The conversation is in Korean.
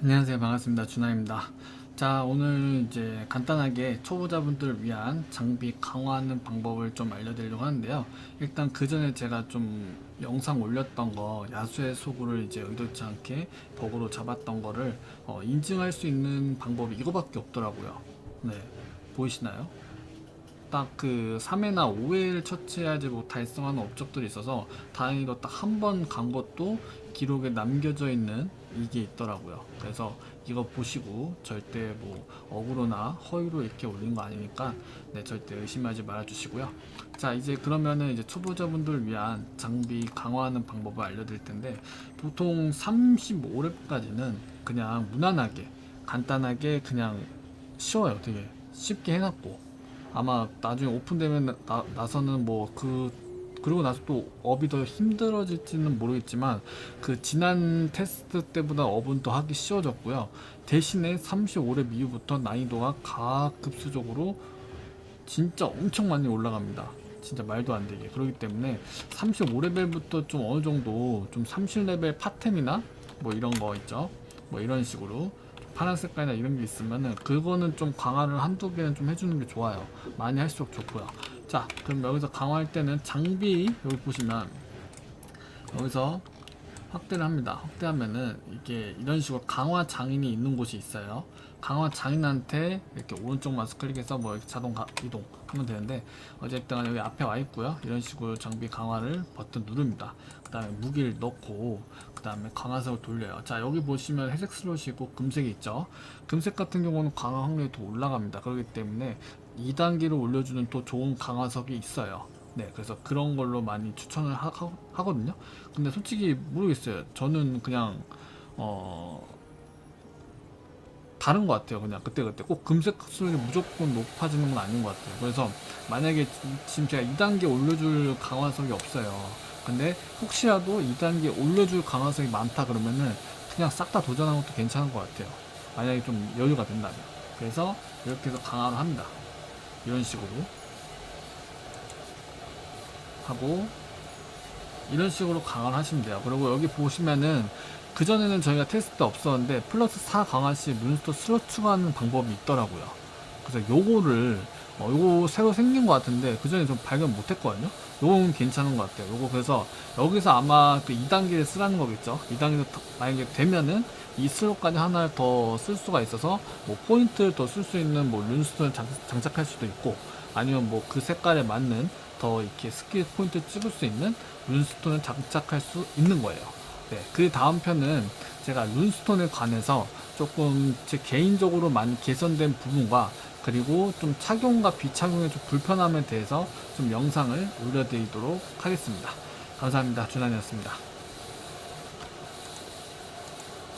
안녕하세요. 반갑습니다. 준하입니다. 자 오늘 이제 간단하게 초보자분들을 위한 장비 강화하는 방법을 좀 알려드리려고 하는데요. 일단 그 전에 제가 좀 영상 올렸던 거 야수의 소구를 이제 의도치 않게 버그로 잡았던 거를 어, 인증할 수 있는 방법이 이거밖에 없더라고요. 네 보이시나요? 딱 그 3회나 5회를 처치하지 못 달성하는 업적들이 있어서 다행히도 딱 한 번 간 것도 기록에 남겨져 있는 이게 있더라고요. 그래서 이거 보시고 절대 뭐 억울로나 허위로 이렇게 올린 거 아니니까 네 절대 의심하지 말아 주시고요. 자 이제 그러면은 이제 초보자분들을 위한 장비 강화하는 방법을 알려드릴 텐데 보통 35렙까지는 그냥 무난하게 간단하게 그냥 쉬워요. 되게 쉽게 해놨고 아마 나중에 오픈되면 나, 나서는 뭐그 그리고 나서 또 업이 더 힘들어질지는 모르겠지만 그 지난 테스트 때보다 업은 더 하기 쉬워졌고요. 대신에 35렙 이후부터 난이도가 가급수적으로 진짜 엄청 많이 올라갑니다. 진짜 말도 안 되게 그렇기 때문에 35레벨부터 좀 어느 정도 좀 30레벨 파템이나 뭐 이런 거 있죠. 뭐 이런 식으로 파란 색깔이나 이런 게 있으면은 그거는 좀 강화를 한두 개는 좀 해주는 게 좋아요. 많이 할수록 좋고요. 자, 그럼 여기서 강화할 때는 장비 여기 보시면 여기서 확대를 합니다. 확대하면은 이게 이런 식으로 강화 장인이 있는 곳이 있어요. 강화 장인한테 이렇게 오른쪽 마우스 클릭해서 뭐 자동 가- 이동 하면 되는데 어쨌든 여기 앞에 와 있고요. 이런 식으로 장비 강화를 버튼 누릅니다. 그 다음에 무기를 넣고 그 다음에 강화석을 돌려요. 자 여기 보시면 회색 슬롯이 있고 금색이 있죠. 금색 같은 경우는 강화 확률이 더 올라갑니다. 그렇기 때문에 2단계로 올려주는 또 좋은 강화석이 있어요. 네, 그래서 그런 걸로 많이 추천을 하, 하, 거든요 근데 솔직히 모르겠어요. 저는 그냥 어 다른 것 같아요. 그냥 그때 그때 꼭 금색 수율이 무조건 높아지는 건 아닌 것 같아요. 그래서 만약에 지- 지금 제가 2단계 올려줄 강화석이 없어요. 근데 혹시라도 2단계 올려줄 강화석이 많다 그러면은 그냥 싹 다 도전하는 것도 괜찮은 것 같아요. 만약에 좀 여유가 된다면. 그래서 이렇게 해서 강화를 합니다. 이런 식으로 하고 이런 식으로 강화를 하시면 돼요. 그리고 여기 보시면은 그전에는 저희가 테스트 때 없었는데 플러스 4 강화 시 룬스토 슬롯 추가하는 방법이 있더라고요. 그래서 요거를 어, 요거 새로 생긴 것 같은데 그전에 좀 발견 못 했거든요. 요건 괜찮은 것 같아요. 요거 그래서 여기서 아마 그 2단계를 쓰라는 거겠죠. 2단계 만약에 되면은 이 슬롯까지 하나를 더 쓸 수가 있어서 뭐 포인트를 더 쓸 수 있는 뭐 룬스톤을 장, 장착할 수도 있고 아니면 뭐 그 색깔에 맞는 더 이렇게 스킬 포인트 찍을 수 있는 룬스톤을 장착할 수 있는 거예요. 네, 그 다음 편은 제가 룬스톤에 관해서 조금 제 개인적으로 많이 개선된 부분과 그리고 좀 착용과 비착용의 좀 불편함에 대해서 좀 영상을 올려드리도록 하겠습니다. 감사합니다. 준환이었습니다.